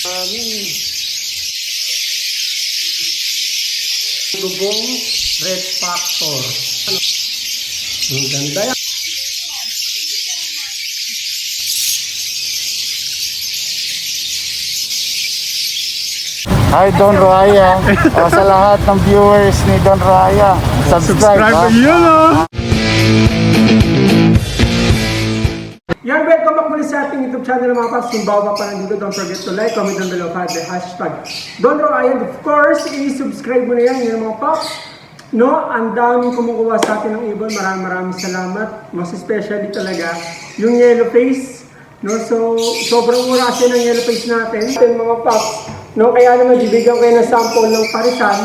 Amin. Lubong Red Factor. Ano? Ang ganda yan. Hi Don Raya. o, sa lahat ng viewers ni Don Raya, subscribe, ha? yun oh! Yan, welcome sa ating YouTube channel mga paps. Kung bago ka pa nandito, don't forget to like, comment down below, at the hashtag Don Ryan. Of course, i-subscribe mo na yan, yan mga paps. No, ang daming kumukuha sa atin ng ibon. Maraming maraming salamat. Most especially talaga yung yellow face. No, so sobrang mura kasi ng yellow face natin. Ito mga paps. No, kaya naman bibigyan kayo ng sample ng parisan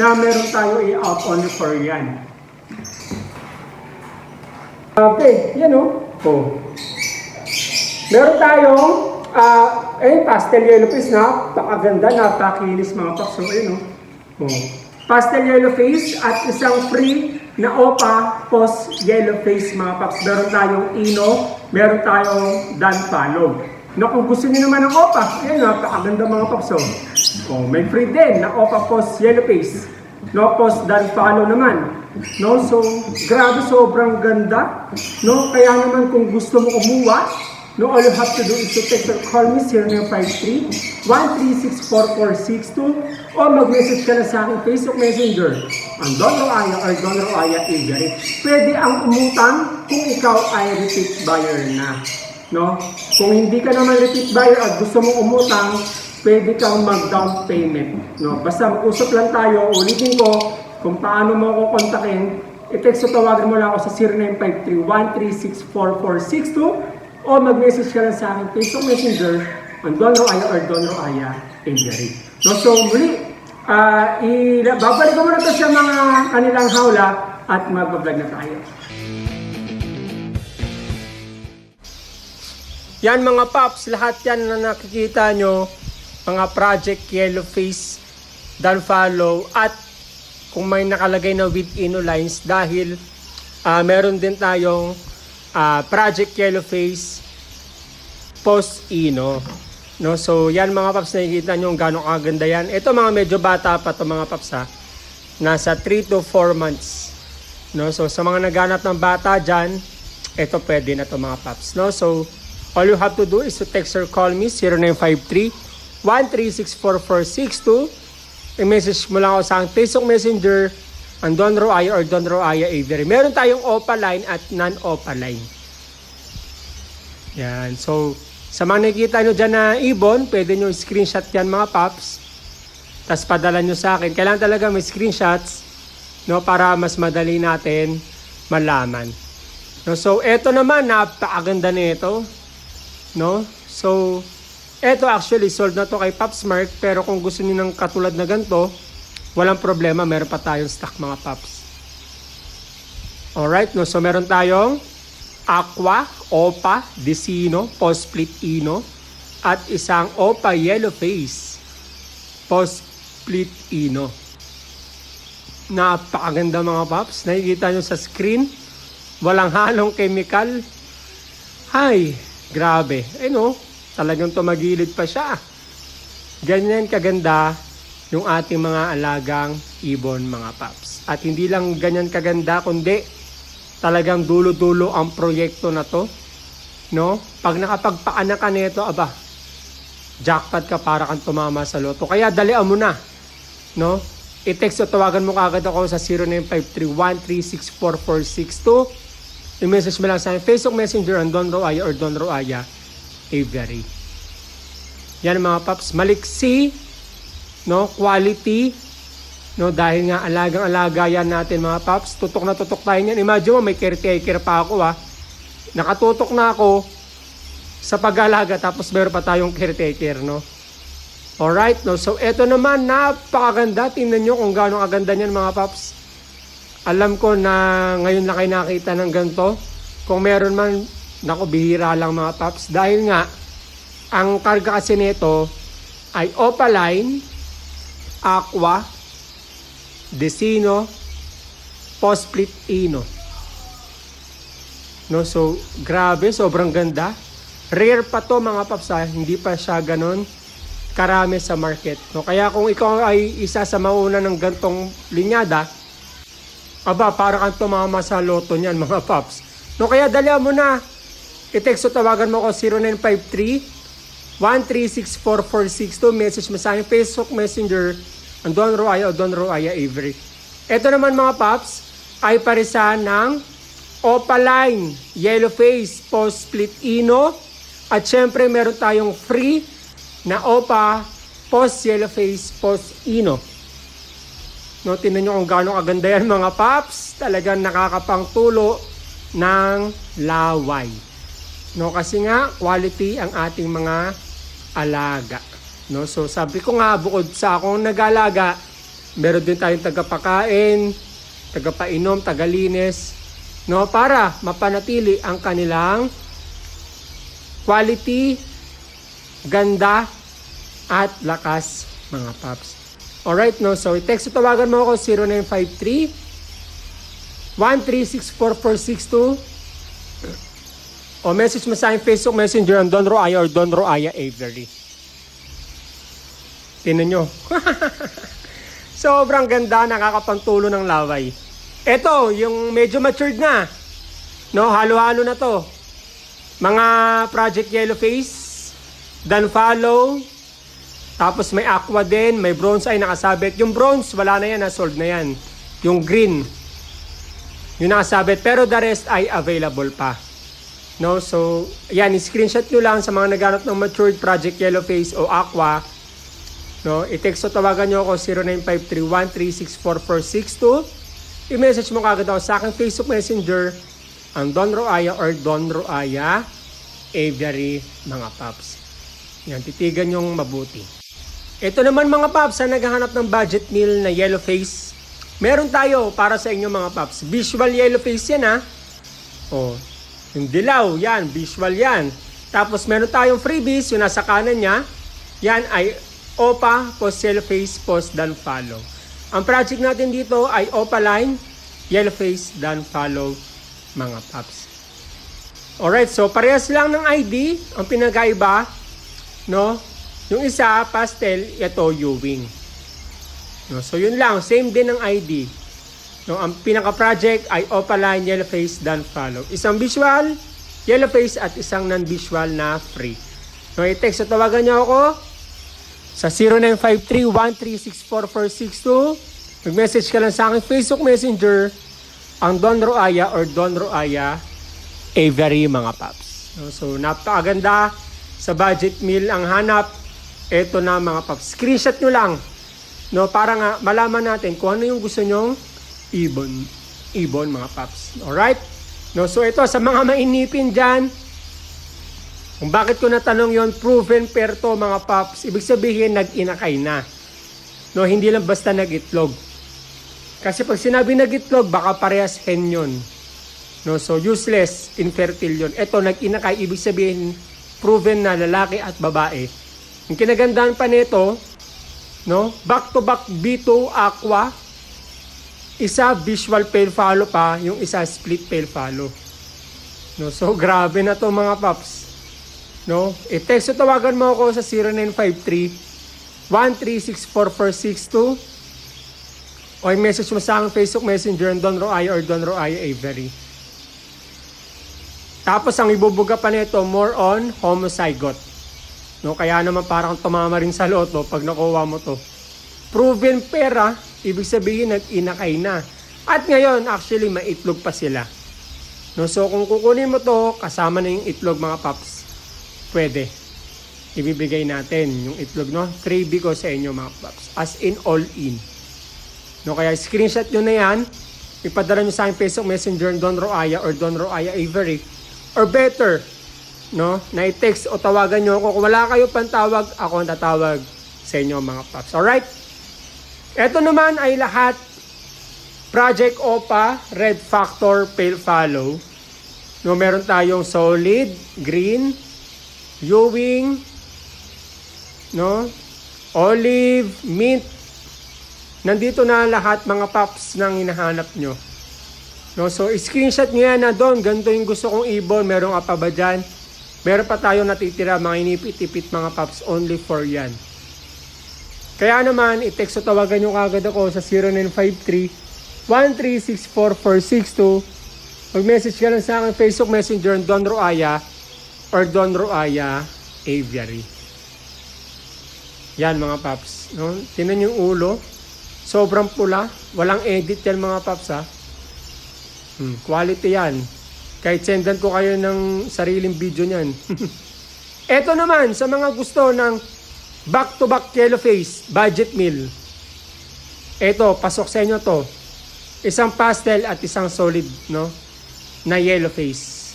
na meron tayo i-out only for yan. Okay, yan o. Oh. Meron tayong ah eh, pastel yellow face na napakaganda, napakinis mga paps. So, ayun oh. oh. Pastel yellow face at isang free na opa post yellow face mga paps. Meron tayong ino, meron tayong dan palog. Na kung gusto niyo naman ng opa, yan napakaganda mga paps. Oh. may free din na opa post yellow face. No, post dan follow naman. No, so grabe sobrang ganda. No, kaya naman kung gusto mo kumuha, no, all you have to do is to text or call me 0953 1364462 o mag-message ka na sa aking Facebook Messenger ang Don Roaya or Don Roaya Igari. Pwede ang umutang kung ikaw ay repeat buyer na. No? Kung hindi ka naman repeat buyer at gusto mong umutang, pwede kang mag-down payment. No? Basta mag-usap lang tayo, ulitin ko kung paano mo ako kontakin, i-text o tawagan mo lang ako sa 0953-1364462 o mag-message ka lang sa akin Facebook Messenger ang Don Roaya or Don Roaya Ingari. No, so muli, uh, babalik ko muna to sa mga kanilang hawla at magbablog na tayo. Yan mga paps, lahat yan na nakikita nyo, mga project yellow face, done follow, at kung may nakalagay na with ino lines dahil ah, meron din tayong ah, project yellow face post ino. No, so yan mga paps nakikita nyo gaano kaganda yan. Ito mga medyo bata pa to mga paps ha. Nasa 3 to 4 months. No, so sa mga naghanap ng bata dyan, ito pwede na to mga paps. No, so all you have to do is to text or call me 0953 1364462 i-message mo lang ako sa Facebook Messenger ang Don Roaya or Don Roaya Avery. Meron tayong OPA line at non-OPA line. Yan. So, sa mga nakikita nyo dyan na ibon, pwede nyo screenshot yan mga paps. Tapos padala nyo sa akin. Kailangan talaga may screenshots no, para mas madali natin malaman. No, so, eto naman, napakaganda nito. No? So, eto actually, sold na to kay Pops Mark. Pero kung gusto niyo ng katulad na ganito, walang problema. Meron pa tayong stock mga Pops. Alright, no? So, meron tayong Aqua, Opa, Decino, Post-Split Ino, at isang Opa Yellow Face, Post-Split Ino. Napakaganda mga paps. Nakikita nyo sa screen. Walang halong chemical. Hay, grabe. Eh no, talagang tumagilid pa siya. Ganyan kaganda yung ating mga alagang ibon mga paps. At hindi lang ganyan kaganda, kundi talagang dulo-dulo ang proyekto na to. No? Pag nakapagpaanak ka nito, aba, jackpot ka para kang tumama sa loto. Kaya dalian mo na. No? I-text o tawagan mo kagad ako sa 0953-1364462. I-message mo lang sa Facebook Messenger ang Don Roaya or Don Roaya Avery. Yan mga paps, maliksi, no, quality, no, dahil nga alagang-alaga yan natin mga paps, tutok na tutok tayo niyan. Imagine mo, may caretaker pa ako ah. Nakatutok na ako sa pag-alaga tapos meron pa tayong caretaker, no. Alright, no? So, eto naman, napakaganda. Tingnan nyo kung gaano kaganda niyan mga paps. Alam ko na ngayon lang kayo nakita ng ganito. Kung meron man, naku, bihira lang mga paps. Dahil nga, ang karga kasi nito ay Opaline, Aqua, Decino, Posplit Ino. No, so, grabe, sobrang ganda. Rare pa to mga paps ha. Hindi pa siya ganon karami sa market. No? Kaya kung ikaw ay isa sa mauna ng gantong linyada, aba, para kang tumama sa loto niyan mga paps. No, kaya dalihan mo na. I-text o tawagan mo ko 0953 1364462 message mo sa akin Facebook Messenger ang Don Roaya o Don Roaya Avery. Ito naman mga paps ay parisan ng Opaline, Yellow Face, Post Split Ino at syempre meron tayong free na Opa Post Yellow Face, Post Ino. No, tingnan nyo kung gaano kaganda yan mga paps. Talagang nakakapangtulo ng laway. No, kasi nga quality ang ating mga alaga. No, so sabi ko nga bukod sa akong nag-alaga, meron din tayong tagapakain, tagapainom, tagalinis, no, para mapanatili ang kanilang quality, ganda, at lakas mga paps. Alright, no? So, i-text o tawagan mo ako 0953 1364462 o message mo sa akin Facebook Messenger ang Don Roaya or Don Roaya Avery. Tinan nyo. Sobrang ganda, nakakapangtulo ng laway. Ito, yung medyo matured na. No, halo-halo na to. Mga Project Yellow Face, Dan Follow, tapos may aqua din, may bronze ay nakasabit. Yung bronze, wala na yan, na-sold na yan. Yung green, yung nakasabit. Pero the rest ay available pa. No, so, yan, screenshot nyo lang sa mga naghanap ng matured project yellow face o aqua. No, i-text o tawagan nyo ako 0953-1364462. I-message mo kagad ako sa aking Facebook Messenger ang Don Roaya or Don Roaya Avery mga paps. Yan, titigan yung mabuti. Ito naman mga paps, sa naghahanap ng budget meal na yellow face, meron tayo para sa inyo mga paps. Visual yellow face yan ha. Oh, yung dilaw, yan, visual yan. Tapos meron tayong freebies, yung nasa kanan niya, yan ay OPA, post yellow face, post dan follow. Ang project natin dito ay OPA line, yellow face, dan follow mga paps. Alright, so parehas lang ng ID, ang pinagkaiba, no? Yung isa, pastel, ito, Ewing. No, so yun lang, same din ng ID. No, ang pinaka-project ay Opaline, Yellow Face, Dan Follow. Isang visual, Yellow Face at isang non-visual na free. No, i-text at tawagan niyo ako sa 0953-1364462. Mag-message ka lang sa akin Facebook Messenger ang Don Roaya or Don Roaya Avery mga paps. No, so napakaganda sa budget meal ang hanap. Ito na mga paps. Screenshot nyo lang. No, para nga malaman natin kung ano yung gusto nyong ibon. Ibon mga paps. Alright? No, so ito sa mga mainipin dyan, kung bakit ko natanong yon proven pair to mga paps, ibig sabihin nag-inakay na. No, hindi lang basta nag-itlog. Kasi pag sinabi nag-itlog, baka parehas hen yun. No, so useless, infertile yun. Ito, nag-inakay, ibig sabihin, proven na lalaki at babae. Yung kinagandaan pa nito, no, back-to-back B2 Aqua, isa visual pale follow pa, yung isa split pale follow. No, so grabe na to mga paps. No, i-text o tawagan mo ako sa 0953 1364462 o i-message mo sa aking Facebook Messenger Don Roaya or Don Roaya Avery. Tapos ang ibubuga pa nito more on homozygote. No, kaya naman parang tumama rin sa loto pag nakuha mo to. Proven pera, ibig sabihin nag-inakay na. At ngayon, actually, maitlog pa sila. No, so kung kukunin mo to, kasama na yung itlog mga paps, pwede. Ibibigay natin yung itlog, no? 3B ko sa inyo mga paps. As in, all in. No, kaya screenshot nyo na yan. Ipadala nyo sa aking Facebook Messenger Don Roaya or Don Roaya Avery. Or better, no, na i-text o tawagan nyo ako. Kung wala kayo pantawag, ako ang tatawag sa inyo mga paps. Alright? Ito naman ay lahat Project OPA, Red Factor, Pale Follow. No, meron tayong solid, green, Ewing, no, olive, mint. Nandito na lahat mga paps ng hinahanap nyo. No, so screenshot nyo yan na doon. Ganito yung gusto kong ibon. Merong apa ba dyan? Meron pa tayong natitira mga inipit-ipit mga paps only for yan. Kaya naman, i-text o tawagan nyo kagad ako sa 0953-1364462. Mag-message ka lang sa akin Facebook Messenger Don Roaya or Don Roaya Aviary. Yan mga paps. No? Tinan yung ulo. Sobrang pula. Walang edit yan mga paps ha. Hmm, quality yan. Kahit sendan ko kayo ng sariling video niyan. Ito naman sa mga gusto ng back-to-back yellow face budget meal. Ito, pasok sa inyo to. Isang pastel at isang solid, no? Na yellow face.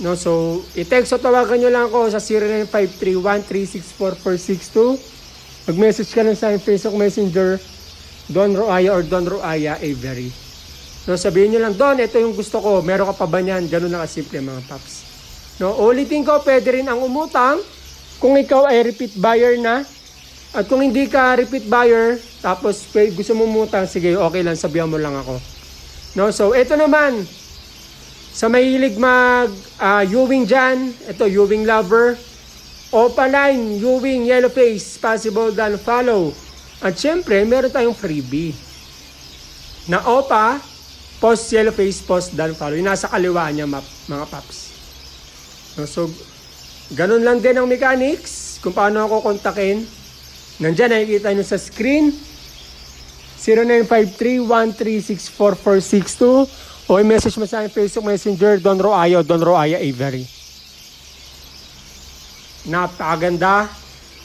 No, so, i-text o tawagan nyo lang ako sa 0953-1364462. Mag-message ka lang sa aking Facebook Messenger, Don Roaya or Don Roaya Avery. No, sabihin nyo lang, Don, ito yung gusto ko. Meron ka pa ba niyan? Ganun na kasimple mga paps. No, ulitin ko, pwede rin ang umutang kung ikaw ay repeat buyer na. At kung hindi ka repeat buyer, tapos gusto mo umutang, sige, okay lang, sabihan mo lang ako. No, so ito naman, sa mahilig mag ah, Ewing dyan, ito Ewing lover, Opaline, Ewing, Yellow Face, possible dan follow. At syempre, meron tayong freebie. Na Opa, post Yellow Face, post dan follow. Yung nasa kaliwa niya, map, mga paps. No, so, ganun lang din ang mechanics. Kung paano ako kontakin. Nandyan, nakikita nyo sa screen. 0953-1364462 o i-message mo sa akin Facebook Messenger Don Roaya o Don Roaya Avery. Napakaganda.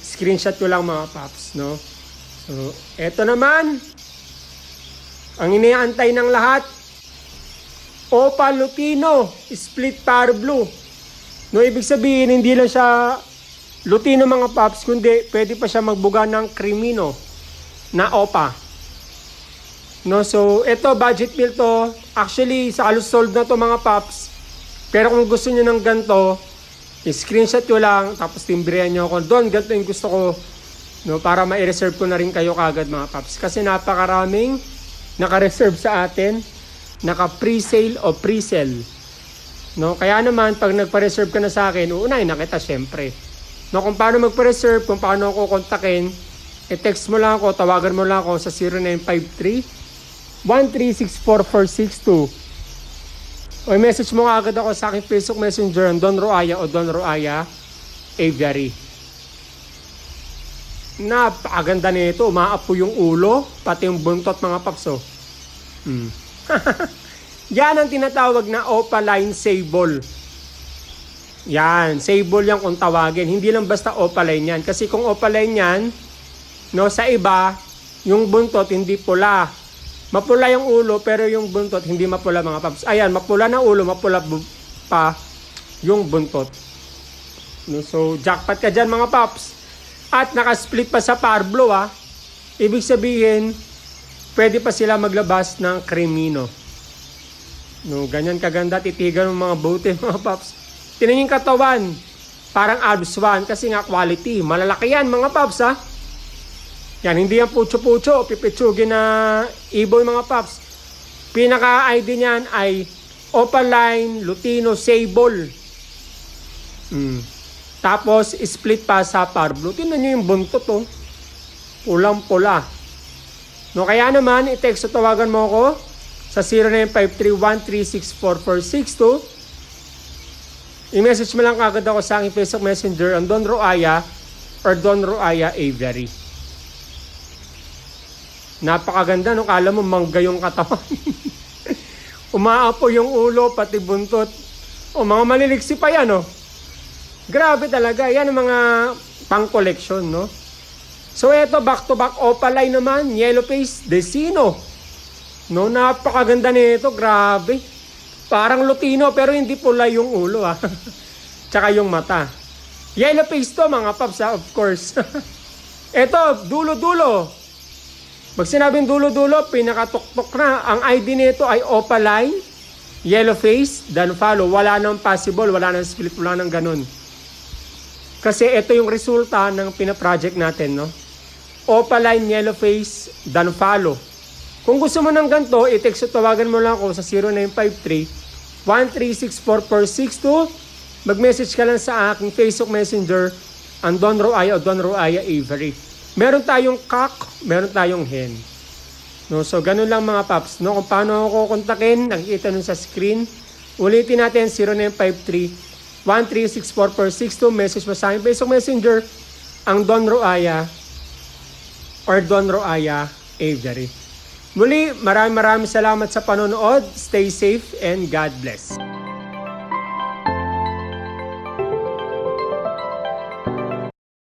Screenshot ko lang mga paps, no? So, eto naman. Ang iniantay ng lahat. Opa Lutino Split Power Blue. No, ibig sabihin, hindi lang siya Lutino mga paps, kundi pwede pa siya magbuga ng Crimino na Opa. No, so ito budget meal to. Actually, sa halos sold na to mga paps. Pero kung gusto niyo ng ganto, screenshot nyo lang, tapos timbrehan nyo ako. Doon, ganito yung gusto ko. No, para ma-reserve ko na rin kayo kagad mga paps. Kasi napakaraming naka-reserve sa atin. Naka-pre-sale o pre-sell. No, kaya naman, pag nagpa-reserve ka na sa akin, uunahin na kita syempre. No, kung paano magpa-reserve, kung paano ako kontakin, i-text mo lang ako, tawagan mo lang ako sa 0953 1364462 o i-message mo agad ako sa aking Facebook Messenger Don Roaya o Don Roaya Aviary. Napakaganda nito. Umaapo yung ulo, pati yung buntot mga papso. Hmm. Yan ang tinatawag na opaline sable. Yan, sable yan kung tawagin. Hindi lang basta opaline yan. Kasi kung opaline yan, no, sa iba, yung buntot hindi pula. Mapula yung ulo pero yung buntot hindi mapula mga paps. Ayan, mapula na ulo, mapula pa yung buntot. No, so, jackpot ka dyan mga paps. At nakasplit pa sa parblo ah. Ibig sabihin, pwede pa sila maglabas ng cremino. No, ganyan kaganda, titigan ng mga bote mga paps. Tinan yung katawan, parang abs one kasi nga quality. Malalaki yan mga paps ha. Yan, hindi yan pucho-pucho, pipitsugin na ibon mga paps. Pinaka-ID niyan ay Opaline Lutino Sable. Mm. Tapos, split pa sa Parblo. Tingnan nyo yung buntot, oh. Pulang-pula. No, kaya naman, i-text o tawagan mo ako sa 0953-1364462. I-message mo lang kagad ako sa aking Facebook Messenger ang Don Roaya or Don Roaya Avery. Napakaganda, no? Kala mo mangga yung katawan. Umaapo yung ulo, pati buntot. O, mga maliliksi pa yan, no? Grabe talaga. Yan ang mga pang-collection, no? So, eto, back-to-back opaline naman. Yellow face, Desino. No, napakaganda nito. Grabe. Parang Lutino, pero hindi pula yung ulo, ah. Tsaka yung mata. Yellow face to, mga paps, ah, of course. eto, dulo-dulo. Pag sinabing dulo-dulo, pinakatuktok na. Ang ID nito ay opaline, yellow face, then follow. Wala nang possible, wala nang split, wala nang ganun. Kasi ito yung resulta ng pina-project natin, no? Opaline, yellow face, then follow. Kung gusto mo ng ganito, i-text o tawagan mo lang ako sa 0953 1364462. Mag-message ka lang sa aking Facebook Messenger, ang Don Roaya o Don Roaya Avery. Meron tayong cock, meron tayong hen. No, so ganun lang mga paps. No, kung paano ako kontakin, nakikita nun sa screen. Ulitin natin 0953 1364462 message mo sa akin Facebook Messenger ang Don Roaya or Don Roaya Avery. Muli, maraming maraming salamat sa panonood. Stay safe and God bless.